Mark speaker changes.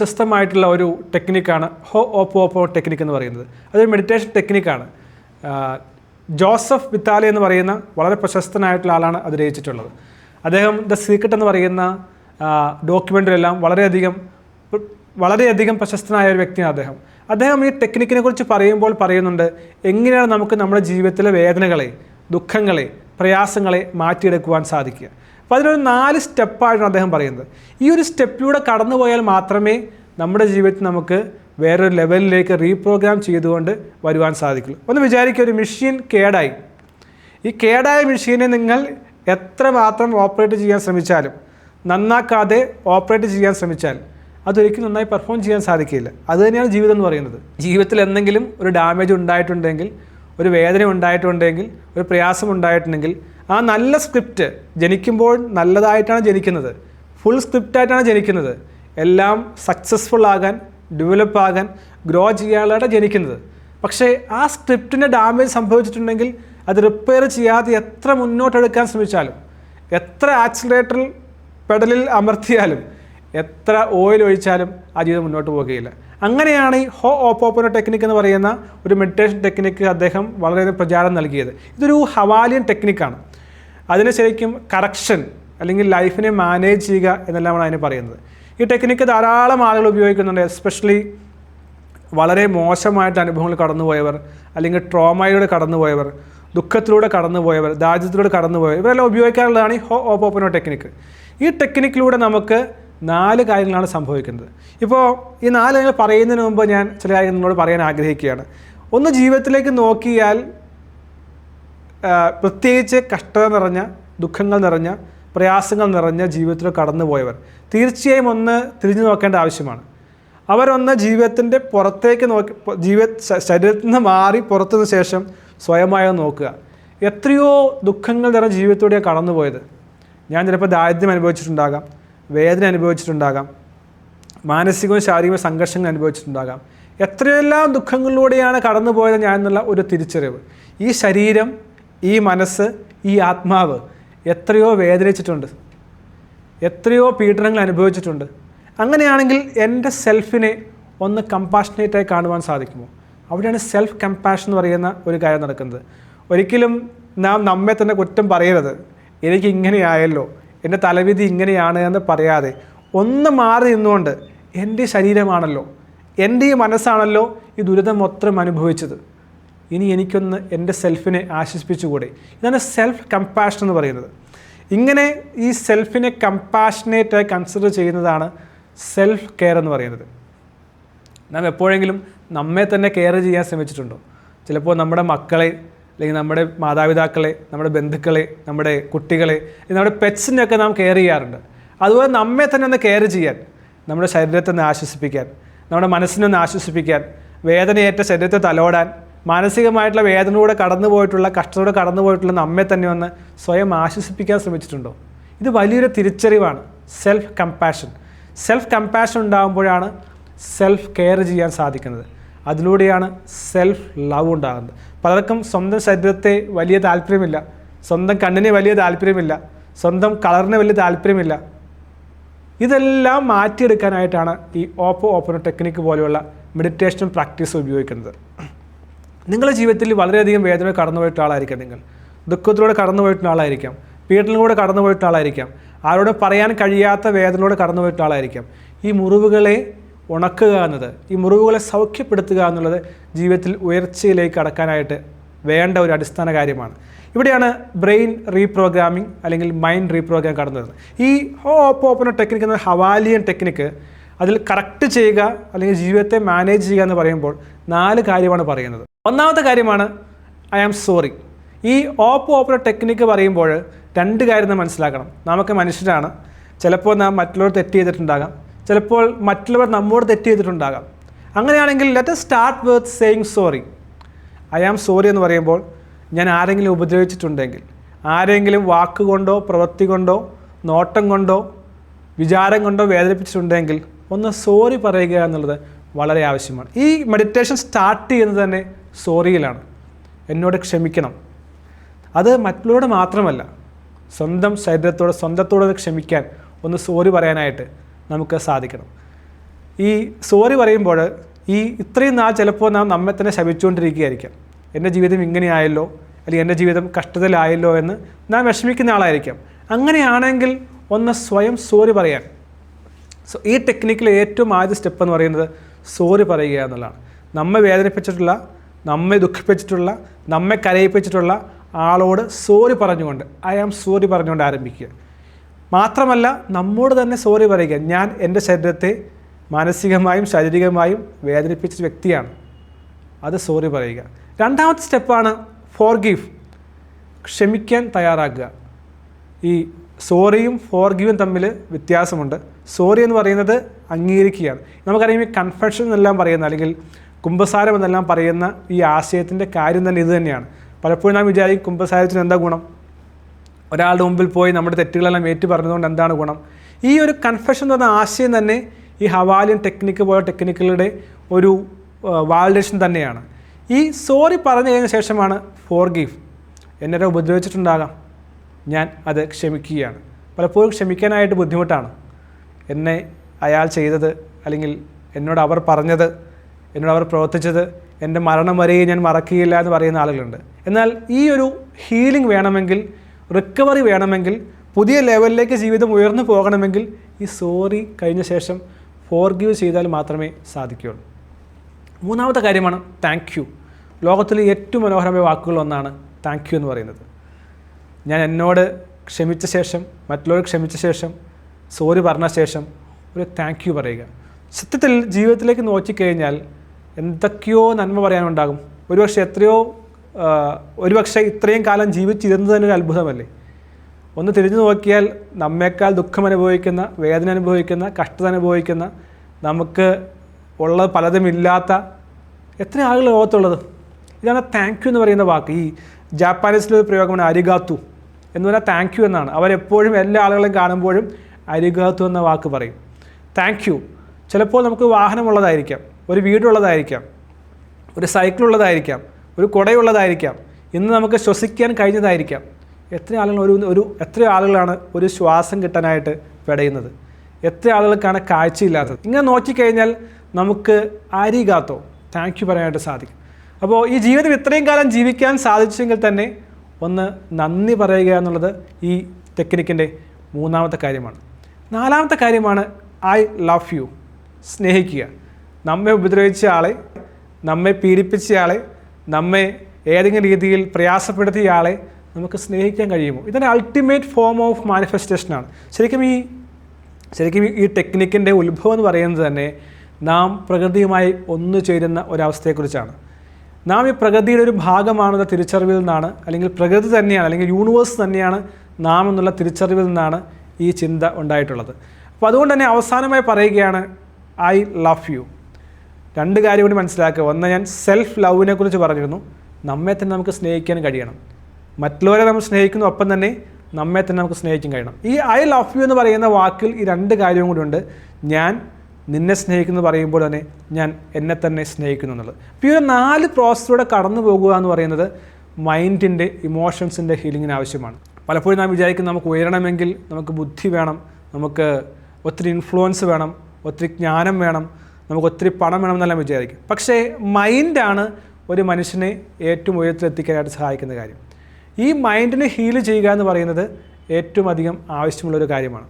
Speaker 1: പ്രശസ്തമായിട്ടുള്ള ഒരു ടെക്നിക്കാണ് ഹോ ഓപ്പോ ഓപ്പോ ടെക്നിക്ക് എന്ന് പറയുന്നത്. അതൊരു മെഡിറ്റേഷൻ ടെക്നിക്കാണ് ജോസഫ് വിത്താലി എന്ന് പറയുന്ന വളരെ പ്രശസ്തനായിട്ടുള്ള ആളാണ് അത് രചിച്ചിട്ടുള്ളത്. അദ്ദേഹം ദ സീക്രട്ട് എന്ന് പറയുന്ന ഡോക്യുമെന്ററിയെല്ലാം വളരെയധികം വളരെയധികം പ്രശസ്തനായ ഒരു വ്യക്തിയാണ് അദ്ദേഹം. അദ്ദേഹം ഈ ടെക്നിക്കിനെ കുറിച്ച് പറയുമ്പോൾ പറയുന്നുണ്ട് എങ്ങനെയാണ് നമുക്ക് നമ്മുടെ ജീവിതത്തിലെ വേദനകളെ ദുഃഖങ്ങളെ പ്രയാസങ്ങളെ മാറ്റിയെടുക്കുവാൻ സാധിക്കുക? അപ്പോൾ അതിനൊരു നാല് സ്റ്റെപ്പായിട്ടാണ് അദ്ദേഹം പറയുന്നത്. ഈ ഒരു സ്റ്റെപ്പിലൂടെ കടന്നു പോയാൽ മാത്രമേ നമ്മുടെ ജീവിതത്തിൽ നമുക്ക് വേറൊരു ലെവലിലേക്ക് റീപ്രോഗ്രാം ചെയ്തുകൊണ്ട് വരുവാൻ സാധിക്കുള്ളൂ. ഒന്ന് വിചാരിക്കുക ഒരു മെഷീൻ കേടായി. ഈ കേടായ മെഷീനെ നിങ്ങൾ എത്ര മാത്രം ഓപ്പറേറ്റ് ചെയ്യാൻ ശ്രമിച്ചാലും നന്നാക്കാതെ ഓപ്പറേറ്റ് ചെയ്യാൻ ശ്രമിച്ചാൽ അതൊരിക്കലും നന്നായി പെർഫോം ചെയ്യാൻ സാധിക്കില്ല. അത് തന്നെയാണ് ജീവിതം എന്ന് പറയുന്നത്. ജീവിതത്തിൽ എന്തെങ്കിലും ഒരു ഡാമേജ് ഉണ്ടായിട്ടുണ്ടെങ്കിൽ ഒരു വേദന ഉണ്ടായിട്ടുണ്ടെങ്കിൽ ഒരു പ്രയാസം ഉണ്ടായിട്ടുണ്ടെങ്കിൽ ആ നല്ല സ്ക്രിപ്റ്റ് ജനിക്കുമ്പോൾ നല്ലതായിട്ടാണ് ജനിക്കുന്നത്. ഫുൾ സ്ക്രിപ്റ്റായിട്ടാണ് ജനിക്കുന്നത്. എല്ലാം സക്സസ്ഫുൾ ആകാൻ ഡെവലപ്പ് ആകാൻ ഗ്രോ ചെയ്യാനുള്ളതാണ് ജനിക്കുന്നത്. പക്ഷേ ആ സ്ക്രിപ്റ്റിന് ഡാമേജ് സംഭവിച്ചിട്ടുണ്ടെങ്കിൽ അത് റിപ്പയർ ചെയ്യാതെ എത്ര മുന്നോട്ടെടുക്കാൻ ശ്രമിച്ചാലും എത്ര ആക്സിലേറ്ററിൽ പെഡലിൽ അമർത്തിയാലും എത്ര ഓയിൽ ഒഴിച്ചാലും ആ ജീവിതം മുന്നോട്ട് പോകുകയില്ല അങ്ങനെയാണ് ഈ ഹോ ഓപ്പോപ്പന ടെക്നിക്ക് എന്ന് പറയുന്ന ഒരു മെഡിറ്റേഷൻ ടെക്നിക്ക് അദ്ദേഹം വളരെയധികം പ്രചാരം നൽകിയത്. ഇതൊരു ഹവാലിയൻ ടെക്നിക്കാണ് അതിന് ശരിക്കും കറക്ഷൻ അല്ലെങ്കിൽ ലൈഫിനെ മാനേജ് ചെയ്യുക എന്നെല്ലാമാണ് അതിന് പറയുന്നത്. ഈ ടെക്നിക്ക് ധാരാളം ആളുകൾ ഉപയോഗിക്കുന്നുണ്ട് എസ്പെഷ്യലി വളരെ മോശമായിട്ട് അനുഭവങ്ങൾ കടന്നുപോയവർ അല്ലെങ്കിൽ ട്രോമയിലൂടെ കടന്നുപോയവർ ദുഃഖത്തിലൂടെ കടന്നുപോയവർ ദാരിദ്ര്യത്തിലൂടെ കടന്നുപോയവർ ഇവരെല്ലാം ഉപയോഗിക്കാറുള്ളതാണ് ഈ ഹോ ഓപ്പോപ്പനോ ടെക്നിക്ക്. ഈ ടെക്നിക്കിലൂടെ നമുക്ക് നാല് കാര്യങ്ങളാണ് സംഭവിക്കുന്നത്. ഇപ്പോൾ ഈ നാല് കാര്യങ്ങൾ പറയുന്നതിന് മുമ്പ് ഞാൻ ചില കാര്യങ്ങൾ നിങ്ങളോട് പറയാൻ ആഗ്രഹിക്കുകയാണ്. ഒന്ന് ജീവിതത്തിലേക്ക് നോക്കിയാൽ പ്രത്യേകിച്ച് കഷ്ടത നിറഞ്ഞ ദുഃഖങ്ങൾ നിറഞ്ഞ പ്രയാസങ്ങൾ നിറഞ്ഞ ജീവിതത്തിൽ കടന്നുപോയവർ. തീർച്ചയായും ഒന്ന് തിരിഞ്ഞു നോക്കേണ്ട ആവശ്യമാണ്. അവരൊന്ന് ജീവിതത്തിന്റെ പുറത്തേക്ക് നോക്കി ജീവ ശരീരത്തിൽ നിന്ന് മാറി പുറത്തുനിന്ന് ശേഷം സ്വയമായി നോക്കുക. എത്രയോ ദുഃഖങ്ങൾ നിറഞ്ഞ ജീവിതത്തോടെയാണ് കടന്നുപോയത്. ഞാൻ ചിലപ്പോൾ ദാരിദ്ര്യം അനുഭവിച്ചിട്ടുണ്ടാകാം വേദന അനുഭവിച്ചിട്ടുണ്ടാകാം മാനസികവും ശാരീരികവും സംഘർഷങ്ങൾ അനുഭവിച്ചിട്ടുണ്ടാകാം. എത്രയെല്ലാം ദുഃഖങ്ങളിലൂടെയാണ് കടന്നുപോയത് ഞാൻ എന്നുള്ള ഒരു തിരിച്ചറിവ്. ഈ ശരീരം ഈ മനസ്സ് ഈ ആത്മാവ് എത്രയോ വേദനിച്ചിട്ടുണ്ട്. എത്രയോ പീഡനങ്ങൾ അനുഭവിച്ചിട്ടുണ്ട്. അങ്ങനെയാണെങ്കിൽ എന്റെ സെൽഫിനെ ഒന്ന് കമ്പാഷനേറ്റായി കാണുവാൻ സാധിക്കുമോ? അവിടെയാണ് സെൽഫ് കമ്പാഷൻ എന്ന് പറയുന്ന ഒരു കാര്യം നടക്കുന്നത്. ഒരിക്കലും നാം നമ്മെ തന്നെ കുറ്റം പറയരുത്. എനിക്ക് ഇങ്ങനെയായല്ലോ. എന്റെ തലവിധി ഇങ്ങനെയാണ് എന്ന് പറയാതെ ഒന്ന് മാറി നിന്നുകൊണ്ട് എന്റെ ശരീരമാണല്ലോ. എന്റെ ഈ മനസ്സാണല്ലോ ഈ ദുരിതം മൊത്തം അനുഭവിച്ചത്. ഇനി എനിക്കൊന്ന് എന്റെ സെൽഫിനെ ആശ്വസിപ്പിച്ചുകൂടെ? ഇതാണ് സെൽഫ് കമ്പാഷൻ എന്ന് പറയുന്നത്. ഇങ്ങനെ ഈ സെൽഫിനെ കമ്പാഷനേറ്റായി കൺസിഡർ ചെയ്യുന്നതാണ് സെൽഫ് കെയർ എന്ന് പറയുന്നത്. നാം എപ്പോഴെങ്കിലും നമ്മെ തന്നെ കെയർ ചെയ്യാൻ ശ്രമിച്ചിട്ടുണ്ടോ? ചിലപ്പോൾ നമ്മുടെ മക്കളെ അല്ലെങ്കിൽ നമ്മുടെ മാതാപിതാക്കളെ നമ്മുടെ ബന്ധുക്കളെ നമ്മുടെ കുട്ടികളെ നമ്മുടെ പെറ്റ്സിനെയൊക്കെ നാം കെയർ ചെയ്യാറുണ്ട്. അതുപോലെ നമ്മെ തന്നെ ഒന്ന് കെയർ ചെയ്യാൻ നമ്മുടെ ശരീരത്തെ ഒന്ന് ആശ്വസിപ്പിക്കാൻ നമ്മുടെ മനസ്സിനെ ഒന്ന് ആശ്വസിപ്പിക്കാൻ വേദനയേറ്റ ശരീരത്തെ തലോടാൻ മാനസികമായിട്ടുള്ള വേദനയിലൂടെ കടന്നു പോയിട്ടുള്ള കഷ്ടത്തോടെ കടന്നു പോയിട്ടുള്ള നമ്മെ തന്നെ ഒന്ന് സ്വയം ആശ്വസിപ്പിക്കാൻ ശ്രമിച്ചിട്ടുണ്ടോ? ഇത് വലിയൊരു തിരിച്ചറിവാണ്. സെൽഫ് കമ്പാഷൻ സെൽഫ് കമ്പാഷൻ ഉണ്ടാകുമ്പോഴാണ് സെൽഫ് കെയർ ചെയ്യാൻ സാധിക്കുന്നത്. അതിലൂടെയാണ് സെൽഫ് ലവ് ഉണ്ടാകുന്നത്. പലർക്കും സ്വന്തം ശരീരത്തെ വലിയ താല്പര്യമില്ല. സ്വന്തം കണ്ണിന് വലിയ താല്പര്യമില്ല. സ്വന്തം കളറിന് വലിയ താല്പര്യമില്ല. ഇതെല്ലാം മാറ്റിയെടുക്കാനായിട്ടാണ് ഈ ഓപ്പോ ഓപ്പൺ ടെക്നിക്ക് പോലെയുള്ള മെഡിറ്റേഷൻ പ്രാക്ടീസ് ഉപയോഗിക്കുന്നത്. നിങ്ങളുടെ ജീവിതത്തിൽ വളരെയധികം വേദന കടന്നുപോയിട്ടുള്ള ആളായിരിക്കാം നിങ്ങൾ. ദുഃഖത്തിലൂടെ കടന്നുപോയിട്ടുള്ള ആളായിരിക്കാം. പീഡനത്തിലൂടെ കടന്നുപോയിട്ടുള്ള ആളായിരിക്കാം. ആരോട് പറയാൻ കഴിയാത്ത വേദനയിലൂടെ കടന്നുപോയിട്ടുള്ള ആളായിരിക്കാം. ഈ മുറിവുകളെ ഉണക്കുക എന്നത് ഈ മുറിവുകളെ സൗഖ്യപ്പെടുത്തുക എന്നുള്ളത് ജീവിതത്തിൽ ഉയർച്ചയിലേക്ക് കടക്കാനായിട്ട് വേണ്ട ഒരു അടിസ്ഥാന കാര്യമാണ്. ഇവിടെയാണ് ബ്രെയിൻ റീപ്രോഗ്രാമിംഗ് അല്ലെങ്കിൽ മൈൻഡ് റീപ്രോഗ്രാം കടന്നു വരുന്നത് ഈ ഹോ ഓപ്പോ ഓപ്പണ ടെക്നിക്ക് എന്ന ഹവാലിയൻ ടെക്നിക്ക് അതിൽ കറക്റ്റ് ചെയ്യുക അല്ലെങ്കിൽ ജീവിതത്തെ മാനേജ് ചെയ്യുക എന്ന് പറയുമ്പോൾ നാല് കാര്യമാണ് പറയുന്നത്. ഒന്നാമത്തെ കാര്യമാണ് ഐ ആം സോറി ഈ ഓപ്പ് ഓപ്പറ ടെക്നിക്ക് പറയുമ്പോൾ രണ്ട് കാര്യം മനസ്സിലാക്കണം. നമുക്ക് മനുഷ്യരാണ്. ചിലപ്പോൾ നാം മറ്റുള്ളവർ തെറ്റ് ചെയ്തിട്ടുണ്ടാകാം. ചിലപ്പോൾ മറ്റുള്ളവർ നമ്മോട് തെറ്റ് ചെയ്തിട്ടുണ്ടാകാം. അങ്ങനെയാണെങ്കിൽ let start with saying sorry I am sorry എന്ന് പറയുമ്പോൾ ഞാൻ ആരെങ്കിലും ഉപദ്രവിച്ചിട്ടുണ്ടെങ്കിൽ ആരെങ്കിലും വാക്കുകൊണ്ടോ പ്രവൃത്തി കൊണ്ടോ നോട്ടം കൊണ്ടോ വിചാരം കൊണ്ടോ വേദനിപ്പിച്ചിട്ടുണ്ടെങ്കിൽ ഒന്ന് സോറി പറയുക എന്നുള്ളത് വളരെ ആവശ്യമാണ്. ഈ മെഡിറ്റേഷൻ സ്റ്റാർട്ട് ചെയ്യുന്നത് തന്നെ സോറിയിലാണ്. എന്നോട് ക്ഷമിക്കണം. അത് മറ്റുള്ളവരോട് മാത്രമല്ല സ്വന്തം ശരീരത്തോട് സ്വന്തത്തോട് ക്ഷമിക്കാൻ ഒന്ന് സോറി പറയാനായിട്ട് നമുക്ക് സാധിക്കണം. ഈ സോറി പറയുമ്പോൾ ഈ ഇത്രയും നാൾ ചിലപ്പോൾ നാം നമ്മെ തന്നെ ശപിച്ചുകൊണ്ടിരിക്കുകയായിരിക്കാം. എന്റെ ജീവിതം ഇങ്ങനെയായല്ലോ അല്ലെങ്കിൽ എന്റെ ജീവിതം കഷ്ടത്തിലായല്ലോ എന്ന് നാം വിഷമിക്കുന്ന ആളായിരിക്കാം. അങ്ങനെയാണെങ്കിൽ ഒന്ന് സ്വയം സോറി പറയാൻ. സോ ഈ ടെക്നിക്കിലെ ഏറ്റവും ആദ്യ സ്റ്റെപ്പ് എന്ന് പറയുന്നത് സോറി പറയുക എന്നുള്ളതാണ്. നമ്മെ വേദനിപ്പിച്ചിട്ടുള്ള നമ്മെ ദുഃഖിപ്പിച്ചിട്ടുള്ള നമ്മെ കരയിപ്പിച്ചിട്ടുള്ള ആളോട് സോറി പറഞ്ഞുകൊണ്ട് ഐ ആം സോറി പറഞ്ഞുകൊണ്ട് ആരംഭിക്കുക. മാത്രമല്ല നമ്മോട് തന്നെ സോറി പറയുക. ഞാൻ എന്റെ ശരീരത്തെ മാനസികമായും ശാരീരികമായും വേദനിപ്പിച്ച വ്യക്തിയാണ്. അത് സോറി പറയുക. രണ്ടാമത്തെ സ്റ്റെപ്പാണ് ഫോർ ഗീവ് ക്ഷമിക്കാൻ തയ്യാറാക്കുക. ഈ സോറിയും ഫോർ ഗീവും തമ്മിൽ വ്യത്യാസമുണ്ട്. സോറി എന്ന് പറയുന്നത് അംഗീകരിക്കുകയാണ്. നമുക്കറിയാം ഈ കൺഫെഷൻ എന്നെല്ലാം പറയുന്ന അല്ലെങ്കിൽ കുംഭസാരം എന്നെല്ലാം പറയുന്ന ഈ ആശയത്തിന്റെ കാര്യം തന്നെ ഇത് തന്നെയാണ്. പലപ്പോഴും നാം വിചാരിക്കും കുംഭസാരത്തിന് എന്താ ഗുണം? ഒരാളുടെ മുമ്പിൽ പോയി നമ്മുടെ തെറ്റുകളെല്ലാം ഏറ്റു പറഞ്ഞതുകൊണ്ട് എന്താണ് ഗുണം? ഈ ഒരു കൺഫെഷൻ എന്ന ആശയം തന്നെ ഈ ഹവാലിയൻ ടെക്നിക്ക് പോലെ ടെക്നിക്കുകളുടെ ഒരു വാലിഡേഷൻ തന്നെയാണ്. ഈ സോറി പറഞ്ഞു കഴിഞ്ഞ ശേഷമാണ് ഫോർ ഗീഫ് എന്നെ ഉപദ്രവിച്ചിട്ടുണ്ടാകാം. ഞാൻ അത് ക്ഷമിക്കുകയാണ്. പലപ്പോഴും ക്ഷമിക്കാനായിട്ട് ബുദ്ധിമുട്ടാണ്. എന്നെ അയാൾ ചെയ്തത് അല്ലെങ്കിൽ എന്നോട് അവർ പറഞ്ഞത് എന്നോട് അവർ പ്രവർത്തിച്ചത് എന്റെ മരണം വരെയും ഞാൻ മറക്കുകയില്ല എന്ന് പറയുന്ന ആളുകളുണ്ട്. എന്നാൽ ഈ ഒരു ഹീലിംഗ് വേണമെങ്കിൽ റിക്കവറി വേണമെങ്കിൽ പുതിയ ലെവലിലേക്ക് ജീവിതം ഉയർന്നു പോകണമെങ്കിൽ ഈ സോറി കഴിഞ്ഞ ശേഷം ഫോർഗീവ് ചെയ്താൽ മാത്രമേ സാധിക്കുകയുള്ളൂ. മൂന്നാമത്തെ കാര്യമാണ് താങ്ക് യു ലോകത്തിലെ ഏറ്റവും മനോഹരമായ വാക്കുകളൊന്നാണ് താങ്ക് യു എന്ന് പറയുന്നത്. ഞാൻ എന്നോട് ക്ഷമിച്ച ശേഷം മറ്റുള്ളവർ ക്ഷമിച്ച ശേഷം സോറി പറഞ്ഞ ശേഷം ഒരു താങ്ക് യു പറയുക. സത്യത്തിൽ ജീവിതത്തിലേക്ക് നോക്കിക്കഴിഞ്ഞാൽ എന്തൊക്കെയോ നന്മ പറയാനുണ്ടാകും. ഒരുപക്ഷെ എത്രയോ ഒരുപക്ഷെ ഇത്രയും കാലം ജീവിച്ചിരുന്നത് തന്നെ ഒരു അത്ഭുതമല്ലേ? ഒന്ന് തിരിഞ്ഞു നോക്കിയാൽ നമ്മേക്കാൾ ദുഃഖം അനുഭവിക്കുന്ന വേദന അനുഭവിക്കുന്ന കഷ്ടത അനുഭവിക്കുന്ന നമുക്ക് ഉള്ളത് പലതും ഇല്ലാത്ത എത്ര ആളുകൾ ലോകത്തുള്ളത്. ഇതാണ് താങ്ക് യു എന്ന് പറയുന്ന വാക്ക്. ഈ ജാപ്പാനീസിലെ ഒരു പ്രയോഗമാണ് അരിഗാത്തു എന്ന് പറഞ്ഞാൽ താങ്ക് യു എന്നാണ്. അവരെപ്പോഴും എല്ലാ ആളുകളെയും കാണുമ്പോഴും അരിഗാത്തു എന്ന വാക്ക് പറയും. താങ്ക് യു ചിലപ്പോൾ നമുക്ക് വാഹനമുള്ളതായിരിക്കാം. ഒരു വീടുള്ളതായിരിക്കാം ഒരു സൈക്കിളുള്ളതായിരിക്കാം ഒരു കുടയുള്ളതായിരിക്കാം ഇന്ന് നമുക്ക് ശ്വസിക്കാൻ കഴിഞ്ഞതായിരിക്കാം. എത്ര ആളുകൾ ഒരു ഒരു എത്ര ആളുകളാണ് ഒരു ശ്വാസം കിട്ടാനായിട്ട് പെടയുന്നത്? എത്ര ആളുകൾക്കാണ് കാഴ്ചയില്ലാത്തത്? ഇങ്ങനെ നോക്കിക്കഴിഞ്ഞാൽ നമുക്ക് ആരികാത്തോ താങ്ക് യു പറയാനായിട്ട് സാധിക്കും. അപ്പോൾ ഈ ജീവിതം ഇത്രയും കാലം ജീവിക്കാൻ സാധിച്ചെങ്കിൽ തന്നെ ഒന്ന് നന്ദി പറയുക എന്നുള്ളത് ഈ ടെക്നിക്കിന്റെ മൂന്നാമത്തെ കാര്യമാണ്. നാലാമത്തെ കാര്യമാണ് ഐ ലവ് യു. സ്നേഹിക്കുക. നമ്മെ ഉപദ്രവിച്ച ആളെ നമ്മെ പീഡിപ്പിച്ച ആളെ നമ്മെ ഏതെങ്കിലും രീതിയിൽ പ്രയാസപ്പെടുത്തിയ ആളെ നമുക്ക് സ്നേഹിക്കാൻ കഴിയുമോ? ഇതൊരു അൾട്ടിമേറ്റ് ഫോം ഓഫ് മാനിഫെസ്റ്റേഷനാണ് ശരിക്കും ഈ ശരിക്കും ഈ ടെക്നിക്കിന്റെ ഉത്ഭവം എന്ന് പറയുന്നത് തന്നെ നാം പ്രകൃതിയുമായി ഒന്നു ചേരുന്ന ഒരവസ്ഥയെക്കുറിച്ചാണ്. നാം ഈ പ്രകൃതിയുടെ ഒരു ഭാഗമാണെന്ന തിരിച്ചറിവിൽ നിന്നാണ് അല്ലെങ്കിൽ പ്രകൃതി തന്നെയാണ് അല്ലെങ്കിൽ യൂണിവേഴ്സ് തന്നെയാണ് നാം എന്നുള്ള തിരിച്ചറിവിൽ നിന്നാണ് ഈ ചിന്ത ഉണ്ടായിട്ടുള്ളത്. അപ്പോൾ അതുകൊണ്ട് തന്നെ അവസാനമായി പറയുകയാണ് ഐ ലവ് യു രണ്ട് കാര്യം കൂടി മനസ്സിലാക്കുക. ഒന്ന് ഞാൻ സെൽഫ് ലവിനെ കുറിച്ച് പറഞ്ഞിരുന്നു. നമ്മെ തന്നെ നമുക്ക് സ്നേഹിക്കാൻ കഴിയണം. മറ്റുള്ളവരെ നമ്മൾ സ്നേഹിക്കുന്നു ഒപ്പം തന്നെ നമ്മെ തന്നെ നമുക്ക് സ്നേഹിക്കാൻ കഴിയണം. ഈ ഐ ലവ് യു എന്ന് പറയുന്ന വാക്കിൽ ഈ രണ്ട് കാര്യവും കൂടി ഉണ്ട്. ഞാൻ നിന്നെ സ്നേഹിക്കുന്നു പറയുമ്പോൾ തന്നെ ഞാൻ എന്നെ തന്നെ സ്നേഹിക്കുന്നു എന്നുള്ളത്. അപ്പോൾ ഈ ഒരു നാല് പ്രോസസ്സിലൂടെ കടന്നു പോകുക എന്ന് പറയുന്നത് മൈൻഡിന്റെ ഇമോഷൻസിന്റെ ഹീലിങ്ങിന് ആവശ്യമാണ്. പലപ്പോഴും നാം വിചാരിക്കും നമുക്ക് ഉയരണമെങ്കിൽ നമുക്ക് ബുദ്ധി വേണം നമുക്ക് ഒത്തിരി ഇൻഫ്ലുവൻസ് വേണം ഒത്തിരി ജ്ഞാനം വേണം നമുക്ക് ഒത്തിരി പണം വേണം എന്നെല്ലാം വിചാരിക്കും. പക്ഷേ മൈൻഡാണ് ഒരു മനുഷ്യനെ ഏറ്റവും ഉയരത്തിലെത്തിക്കാനായിട്ട് സഹായിക്കുന്ന കാര്യം. ഈ മൈൻഡിനെ ഹീൽ ചെയ്യുക എന്ന് പറയുന്നത് ഏറ്റവും അധികം ആവശ്യമുള്ളൊരു കാര്യമാണ്.